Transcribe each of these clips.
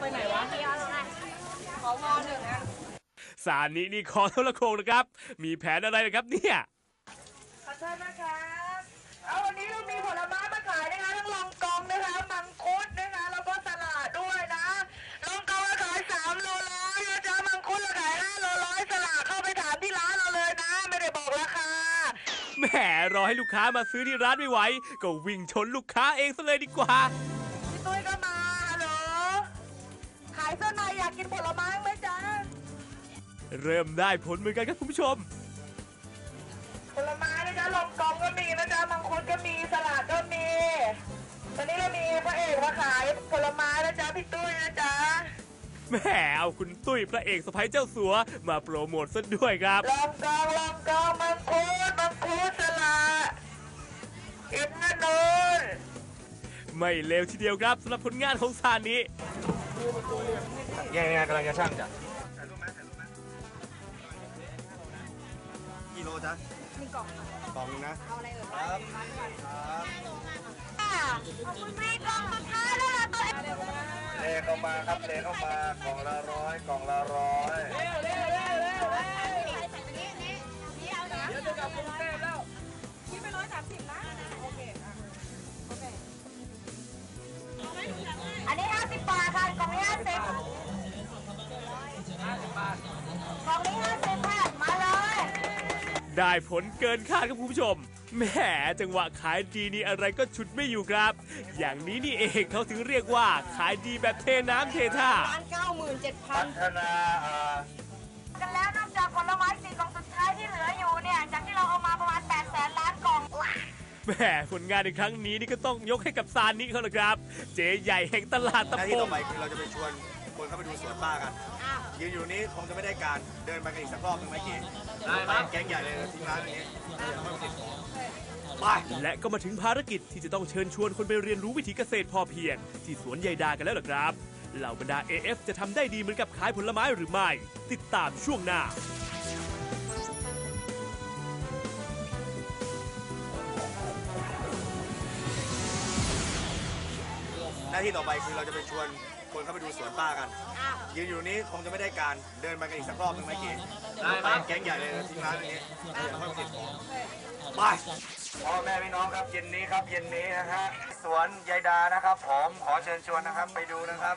ไปไหนวะขอวอหนึ่งอะสารนี้นี่คอโทรโคงนะครับ มีแผนอะไรนะครับเนี่ยขอโทษนะคะเอาวันนี้เรามีผลไม้มาขายนะคะทั้งลองกองนะคะมังคุดนะคะ แล้วก็สลัดด้วยนะลองกองเราขายสามโลร้อยนะจ๊ะมังคุดเราขายห้าโลร้อยสลัดเข้าไปถามที่ร้านเราเลยนะ ไม่ได้บอกราคาแหมรอให้ลูกค้ามาซื้อที่ร้านไม่ไหว ก็วิ่งชนลูกค้าเองซะเลยดีกว่าพี่ตุ้ยก็มาฮัลโหล ขายเสื้อในอยากกินผลไม้ไหมจ๊ะเริ่มได้ผลเหมือนกันครับคุณผู้ชม ผลไม้นะจ๊ะลองกองก็มีนะจ๊ะมังคุดก็มีสลัดก็มีตอนนี้เรามีพระเอกมาขายผลไม้นะจ๊ะพี่ตุ้ยนะจ๊ะแหมเอาคุณตุ้ยพระเอกสะพ้ยเจ้าสัว มาโปรโมทซะด้วยครับลองกองลองกองมังคุดมังคุดสลัดอินทนนท์ไม่เลวทีเดียวครับสำหรับผลงานของซานนี้ แย่งานกำลังจะช่างจ้ะกิโลจ้ะหนึ่งกล่องกล่องนึงนะ เอาอะไรเอ่ยครับครับขอบคุณพี่กองสุดท้ายแล้วล่ะตัวเองเลเข้ามาครับเลเข้ามากล่องละร้อยกล่องละร้อยอั ได้ผลเกินคาดครับคุณผู้ชมแหมจังหวะขายดีนี่อะไรก็ฉุดไม่อยู่ครับ อย่างนี้นี่เองเขาถึงเรียกว่าขายดีแบบเทน้ำเทท่าล้านเก้าหมื่นเจ็ดพัพันฒนาอ่ากันแล้วนอกจากผลไม้สี่กล่องสุดท้ายที่เหลืออยู่เนี่ย จากที่เราเอามาประมาณ8แสนล้านกล่อง แหมผลงานในครั้งนี้นี่ก็ต้องยกให้กับซานนี้เขาละครับ เจ๊ใหญ่แห่งตลาดหตะน้าพที่ต่องไปคือเราจะไปชวนคนเข้าไปดูสวนป้ากัน ยืนอยู่นี้คงจะไม่ได้การเดินไปกันอีกสักรอบหนึงไหมกี้ได้ครับแก๊งใหญ่เลยทิ้งร้านอย่างนี้ไปและก็มาถึงภารกิจที่จะต้องเชิญชวนคนไปเรียนรู้วิถีเกษตรพอเพียง ที่สวนใยดากันแล้วเหรอครับเหล่าบรรดา AF จะทำได้ดีเหมือนกับขายผลไม้หรือไม่ ติดตามช่วงหน้าหน้าที่ต่อไปคือเราจะไปชวน คนเข้าไปดูสวนป้ากัน ยืนอยู่นี้คงจะไม่ได้การ เดินไปกันอีกสักรอบหนึงไหมกี้ได้ครับแก๊งใหญ่เลยทิ้งร้านอย่างนี้ไปพ่อแม่พี่น้องครับเย็นนี้ครับเย็นนี้นะฮะสวนยายดานะครับผมขอเชิญชวนนะครับไปดูนะครับ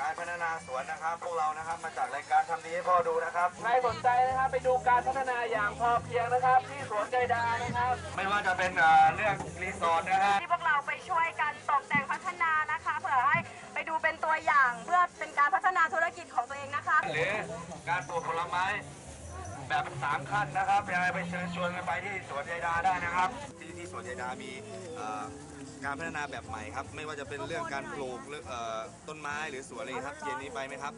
การพัฒนาสวนนะครับ พวกเรานะครับมาจากรายการทำดีให้พ่อดูนะครับใครสนใจนะครับไปดูการพัฒนาอย่างพอเพียงนะครับ ที่สวนใจดานะครับ ไม่ว่าจะเป็นเอ่อเรื่องรีสอร์ทนะฮะที่พวกเราไปช่วยกัน การปลูกผลไม้ แบบสามขั้นนะครับยังไงไปเชิญชวนกันไปที่สวนยายดาได้นะครับ ที่ที่สวนยายดามีเอ่อการพัฒนาแบบใหม่ครับ ไม่ว่าจะเป็นเรื่องการปลูกเรื่องเอ่อต้นไม้หรือสวนอะไรครับเย็นนี้ไปไหมครับ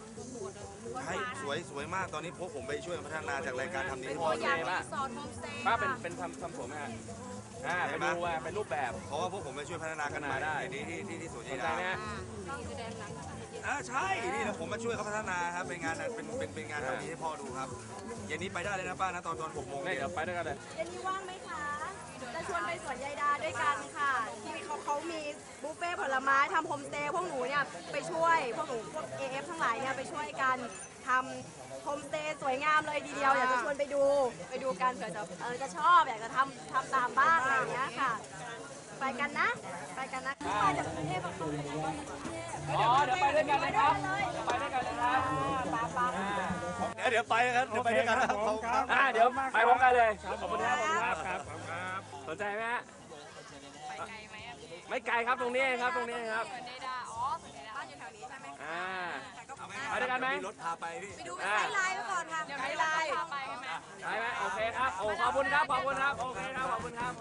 ใช่สวยสวยมากตอนนี้พวกผมไปช่วยกันพัฒนาจากรายการทำนี้ให้พ่อดูป้าเป็นเป็นทำทำสวนไหมฮะอ่าไปดูว่าเป็นรูปแบบ เพราะว่าพวกผมไปช่วยพัฒนากันใหม่ได้ ในนี้ที่ที่ที่สวนสยานยใจดาไหมฮะ อ่า ใช่นี่นะผมมาช่วยเขาพัฒนาครับเป็นงานเป็นเป็นเป็นงานทำนี้ให้พ่อดูครับเย็นนี้ไปได้เลยนะป้านะตอนตอนหกโมงนี่เย็นเดี๋ยวไปด้วยกันเลยเย็นนี้ว่างไหมคะจะชวนไปสวนยายดาด้วยกันค่ะ ที่เขาเขามีบุฟเฟ่ต์ผลไม้ทำโฮมสเตย์พวกหนูเนี่ยไปช่วยพวกหนูพวก AF ทั้งหลายเนี่ยไปช่วยกันทำโฮมสเตย์สวยงามเลยทีเดียวอยากจะชวนไปดูไปดูกันเผื่อจะเออจะชอบอยากจะทำทำตามบ้างอะไรอย่างเงี้ยค่ะ ไปกันนะ ไปกันนะมาจากกรุงเทพมาเข้าไป ในบ้านกรุงเทพอ๋อ เดี๋ยวไปด้วยกันนะครับ เดี๋ยวไปด้วยกันนะครับตามปาเดี๋ยวเดี๋ยวไปครับ เดี๋ยวไปด้วยกันนะครับผมครับอ่าเดี๋ยวไปพร้อมกันเลย ขอบคุณครับขอบคุณครับครับสนใจไหมฮะ ไปไกลไหมไม่ไกลครับตรงนี้ครับตรงนี้ครับบ้านอยู่แถวนี้ใช่ไหมอ่า ไปด้วยกันไหม รถพาไปพี่ ไปดูไกด์ไลน์ไปก่อนค่ะไกด์ไลน์ได้ไหมโอเคครับ โอ้ ขอบคุณครับ ขอบคุณครับ โอเคครับ ขอบคุณครับ